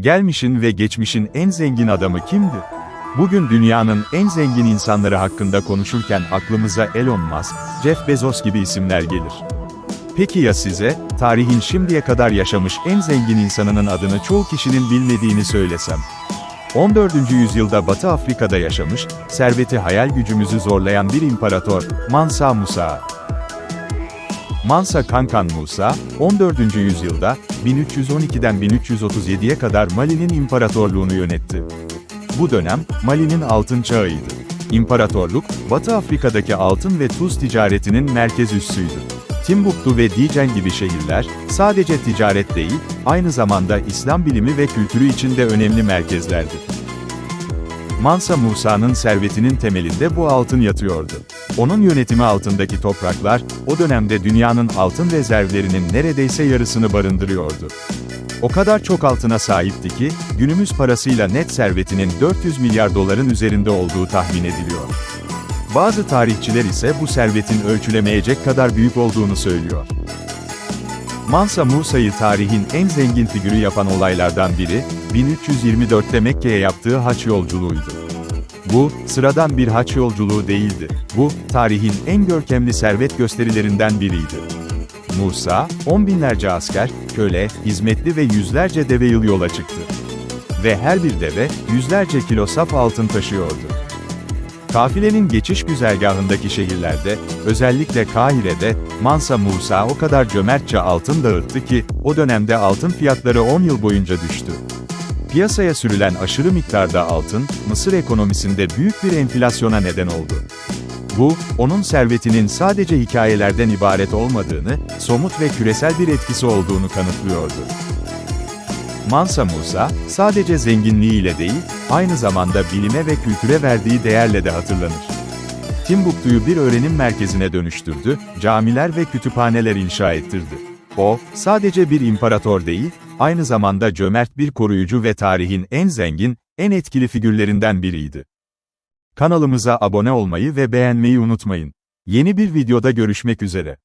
Gelmişin ve geçmişin en zengin adamı kimdi? Bugün dünyanın en zengin insanları hakkında konuşurken aklımıza Elon Musk, Jeff Bezos gibi isimler gelir. Peki ya size, tarihin şimdiye kadar yaşamış en zengin insanının adını çoğu kişinin bilmediğini söylesem? 14. yüzyılda Batı Afrika'da yaşamış, serveti hayal gücümüzü zorlayan bir imparator, Mansa Musa. Mansa Kankan Musa, 14. yüzyılda, 1312'den 1337'ye kadar Mali'nin imparatorluğunu yönetti. Bu dönem, Mali'nin altın çağıydı. İmparatorluk, Batı Afrika'daki altın ve tuz ticaretinin merkez üssüydü. Timbuktu ve Dijen gibi şehirler, sadece ticaret değil, aynı zamanda İslam bilimi ve kültürü için de önemli merkezlerdi. Mansa Musa'nın servetinin temelinde bu altın yatıyordu. Onun yönetimi altındaki topraklar, o dönemde dünyanın altın rezervlerinin neredeyse yarısını barındırıyordu. O kadar çok altına sahipti ki, günümüz parasıyla net servetinin 400 milyar doların üzerinde olduğu tahmin ediliyor. Bazı tarihçiler ise bu servetin ölçülemeyecek kadar büyük olduğunu söylüyor. Mansa Musa'yı tarihin en zengin figürü yapan olaylardan biri, 1324'te Mekke'ye yaptığı haç yolculuğuydu. Bu, sıradan bir haç yolculuğu değildi. Bu, tarihin en görkemli servet gösterilerinden biriydi. Musa, on binlerce asker, köle, hizmetli ve yüzlerce deve yıl yola çıktı. Ve her bir deve, yüzlerce kilo saf altın taşıyordu. Kafilenin geçiş güzergahındaki şehirlerde, özellikle Kahire'de, Mansa Musa o kadar cömertçe altın dağıttı ki, o dönemde altın fiyatları 10 yıl boyunca düştü. Piyasaya sürülen aşırı miktarda altın, Mısır ekonomisinde büyük bir enflasyona neden oldu. Bu, onun servetinin sadece hikayelerden ibaret olmadığını, somut ve küresel bir etkisi olduğunu kanıtlıyordu. Mansa Musa, sadece zenginliğiyle değil, aynı zamanda bilime ve kültüre verdiği değerle de hatırlanır. Timbuktu'yu bir öğrenim merkezine dönüştürdü, camiler ve kütüphaneler inşa ettirdi. O, sadece bir imparator değil, aynı zamanda cömert bir koruyucu ve tarihin en zengin, en etkili figürlerinden biriydi. Kanalımıza abone olmayı ve beğenmeyi unutmayın. Yeni bir videoda görüşmek üzere.